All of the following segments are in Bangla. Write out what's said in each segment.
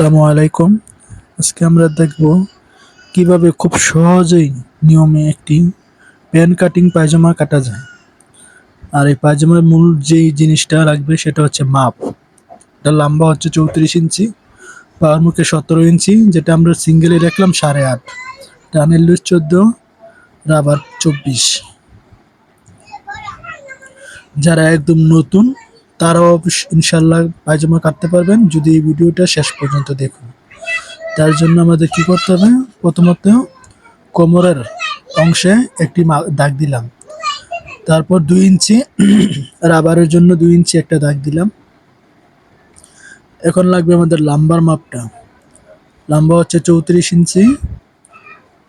আসসালামু আলাইকুম। আজকে আমরা দেখব কীভাবে খুব সহজেই নিয়মে একটি প্যান কাটিং পায়জামা কাটা যায়। আর এই পায়জামার মূল যেই জিনিসটা লাগবে সেটা হচ্ছে মাপ। এটা লম্বা হচ্ছে চৌত্রিশ ইঞ্চি, পাওয়ার মুখে সতেরো ইঞ্চি, যেটা আমরা সিঙ্গেলে রাখলাম সাড়ে আট। টানের লুজ চোদ্দ, রাবার চব্বিশ। যারা একদম নতুন তারাও ইনশাল্লাহ পায়জামা কাটতে পারবেন যদি এই ভিডিওটা শেষ পর্যন্ত দেখুন। তার জন্য আমাদের কি করতে হবে? প্রথমত কোমরের অংশে একটি দাগ দিলাম। তারপর দুই ইঞ্চি রাবারের জন্য দুই ইঞ্চি একটা দাগ দিলাম। এখন লাগবে আমাদের লাম্বার মাপটা। লম্বা হচ্ছে চৌত্রিশ ইঞ্চি,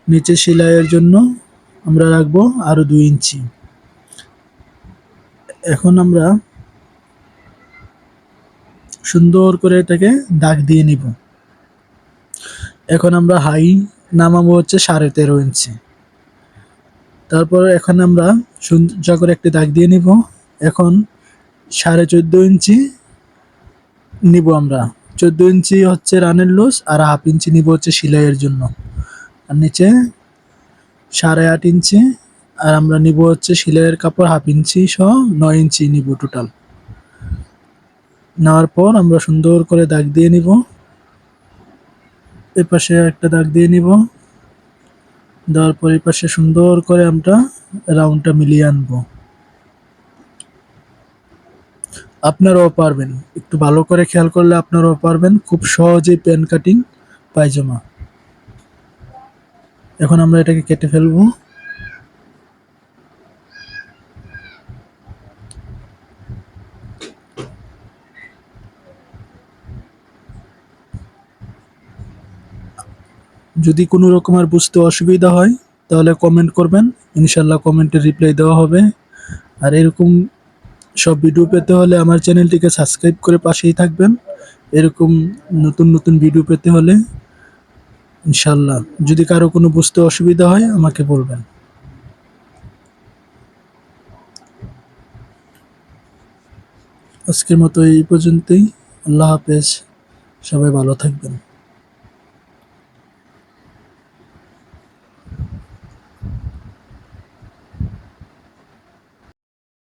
নিচে সেলাইয়ের জন্য আমরা রাখব আরও দুই ইঞ্চি। এখন আমরা সুন্দর করে এটাকে দাগ দিয়ে নিব। এখন আমরা হাই নামাবো হচ্ছে সাড়ে তেরো ইঞ্চি। তারপর এখন আমরা সুন্দর করে একটি দাগ দিয়ে নিব। এখন সাড়ে চোদ্দ ইঞ্চি নিব আমরা। চোদ্দ ইঞ্চি হচ্ছে রানের লুজ আর হাফ ইঞ্চি নিব হচ্ছে সেলাইয়ের জন্য। আর নিচে সাড়ে আট ইঞ্চি আর আমরা নিব হচ্ছে সেলাইয়ের কাপড় হাফ ইঞ্চি সহ নয় ইঞ্চি নিব টোটাল। নেওয়ার পর আমরা সুন্দর করে দাগ দিয়ে নিব। এ পাশে একটা দাগ দিয়ে নিব। দেওয়ার পর এই পাশে সুন্দর করে আমরা রাউন্ডটা মিলিয়ে আনব। আপনারাও পারবেন। একটু ভালো করে খেয়াল করলে আপনারাও পারবেন। খুব সহজেই প্যান কাটিং পায়জামা এখন আমরা এটাকে কেটে ফেলব। যদি কোনো রকম আর বুঝতে অসুবিধা হয়, তাহলে কমেন্ট করবেন। ইনশাল্লাহ কমেন্টে রিপ্লাই দেওয়া হবে। আর এরকম সব ভিডিও পেতে হলে আমার চ্যানেলটিকে সাবস্ক্রাইব করে পাশেই থাকবেন। এরকম নতুন নতুন ভিডিও পেতে হলে ইনশাল্লাহ যদি কারও কোনো বুঝতে অসুবিধা হয়, আমাকে বলবেন। আজকের মতো এই পর্যন্তই। আল্লাহ হাফেজ। সবাই ভালো থাকবেন।